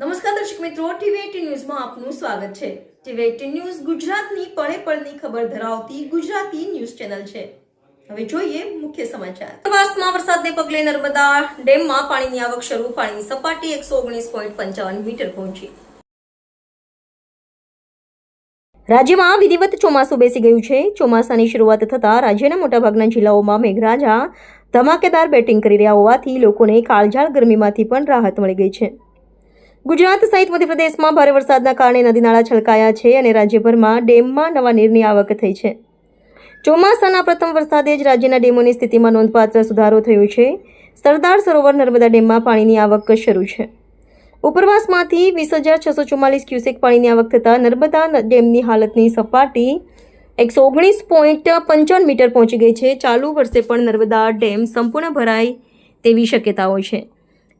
નમસ્કાર દર્શક મિત્રો ટીવી ન્યૂઝમાં આપનું સ્વાગત છે. ટીવી એટીન ન્યૂઝ ગુજરાતની પળે પળની ખબર ધરાવતી ગુજરાતી ન્યૂઝ ચેનલ છે. હવે જોઈએ મુખ્ય સમાચાર. ઉપરવાસમાં વરસાદને પગલે નર્મદા ડેમમાં પાણીની આવક શરૂ, પાણીની સપાટી એકસો ઓગણીસ પોઈન્ટ પંચાવન મીટર પહોંચી. રાજ્યમાં વિધિવત ચોમાસું બેસી ગયું છે. ચોમાસાની શરૂઆત થતાં રાજ્યના મોટાભાગના જિલ્લાઓમાં મેઘરાજા ધમાકેદાર બેટિંગ કરી રહ્યા હોવાથી લોકોને કાળઝાળ ગરમીમાંથી પણ રાહત મળી ગઈ છે. ગુજરાત સહિત મધ્યપ્રદેશમાં ભારે વરસાદના કારણે નદી નાળા છલકાયા છે અને રાજ્યભરમાં ડેમમાં નવા નીરની આવક થઈ છે. ચોમાસાના પ્રથમ વરસાદે જ રાજ્યના ડેમોની સ્થિતિમાં નોંધપાત્ર સુધારો થયો છે. સરદાર સરોવર નર્મદા ડેમમાં પાણીની આવક શરૂ છે. ઉપરવાસમાંથી વીસ હજાર છસો ચુમ્માલીસ ક્યુસેક પાણીની આવક થતાં નર્મદા ડેમની હાલતની સપાટી એકસો ઓગણીસ પોઈન્ટ પંચાવન મીટર પહોંચી ગઈ છે. ચાલુ વર્ષે પણ નર્મદા ડેમ સંપૂર્ણ ભરાય તેવી શક્યતાઓ છે.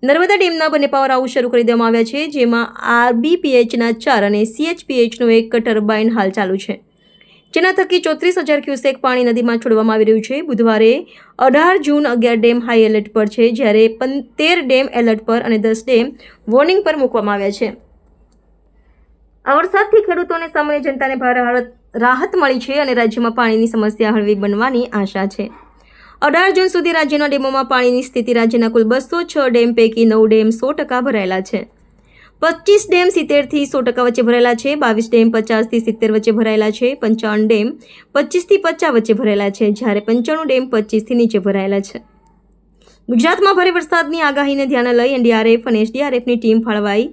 નર્મદા ડેમના બંને પાવર હાઉસ શરૂ કરી દેવામાં આવ્યા છે, જેમાં આરબીપીએચના ચાર અને સીએચપીએચનું એક ટર્બાઇન હાલ ચાલુ છે. જેના થકી ચોત્રીસ હજાર ક્યુસેક પાણી નદીમાં છોડવામાં આવી રહ્યું છે. બુધવારે અઢાર જૂન અગિયાર ડેમ હાઈ એલર્ટ પર છે, જ્યારે પંતેર ડેમ એલર્ટ પર અને દસ ડેમ વોર્નિંગ પર મૂકવામાં આવ્યા છે. આ વરસાદથી ખેડૂતોને સામાન્ય જનતાને ભારે રાહત મળી છે અને રાજ્યમાં પાણીની સમસ્યા હળવી બનવાની આશા છે. અઢાર જૂન સુધી રાજ્યના ડેમોમાં પાણીની સ્થિતિ રાજ્યના કુલ બસો છ ડેમ પૈકી નવ ડેમ સો ટકા ભરાયેલા છે. પચીસ ડેમ સિત્તેરથી સો ટકા વચ્ચે ભરાયેલા છે, બાવીસ ડેમ પચાસથી સિત્તેર વચ્ચે ભરાયેલા છે, પંચાવન ડેમ પચીસથી પચાસ વચ્ચે ભરાયેલા છે, જ્યારે પંચાણું ડેમ પચીસથી નીચે ભરાયેલા છે. ગુજરાતમાં ભારે વરસાદની આગાહીને ધ્યાને લઈ એનડીઆરએફ અને એસડીઆરએફની ટીમ ફાળવાઈ.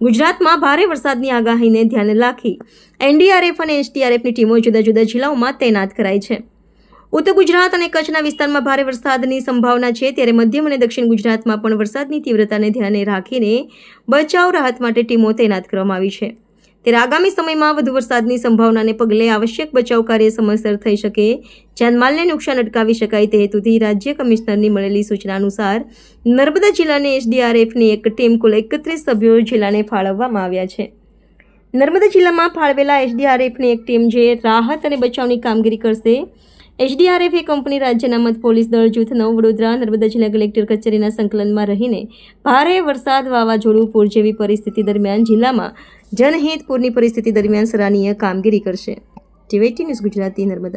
ગુજરાતમાં ભારે વરસાદની આગાહીને ધ્યાને રાખી એનડીઆરએફ અને એસડીઆરએફની ટીમો જુદા જુદા જિલ્લાઓમાં તૈનાત કરાઈ છે. ઉત્તર ગુજરાત અને કચ્છના વિસ્તારમાં ભારે વરસાદની સંભાવના છે. ત્યારે મધ્યમ અને દક્ષિણ ગુજરાતમાં પણ વરસાદની તીવ્રતાને ધ્યાને રાખીને બચાવ રાહત માટે ટીમો તૈનાત કરવામાં આવી છે. ત્યારે આગામી સમયમાં વધુ વરસાદની સંભાવનાને પગલે આવશ્યક બચાવ કાર્ય સમયસર થઈ શકે. જાનમાલને નુકસાન અટકાવી શકાય તે હેતુથી રાજ્ય કમિશનરની મળેલી સૂચના અનુસાર નર્મદા જિલ્લાની એસડીઆરએફની એક ટીમ કુલ એકત્રીસ સભ્યો જિલ્લાને ફાળવવામાં આવ્યા છે. નર્મદા જિલ્લામાં ફાળવેલા એસડીઆરએફની એક ટીમ જે રાહત અને બચાવની કામગીરી કરશે એસડીઆરએફ એ કંપની રાજ્યના મત પોલીસ દળ જૂથ નવ, વડોદરા, નર્મદા જિલ્લા કલેક્ટર કચેરીના સંકલનમાં રહીને ભારે વરસાદ વાવાઝોડું, પૂર જેવી પરિસ્થિતિ દરમિયાન જિલ્લામાં જનહિત પૂરની પરિસ્થિતિ દરમિયાન સરાહનીય કામગીરી કરશે. ટીવીટી ન્યૂઝ ગુજરાતી, નર્મદા.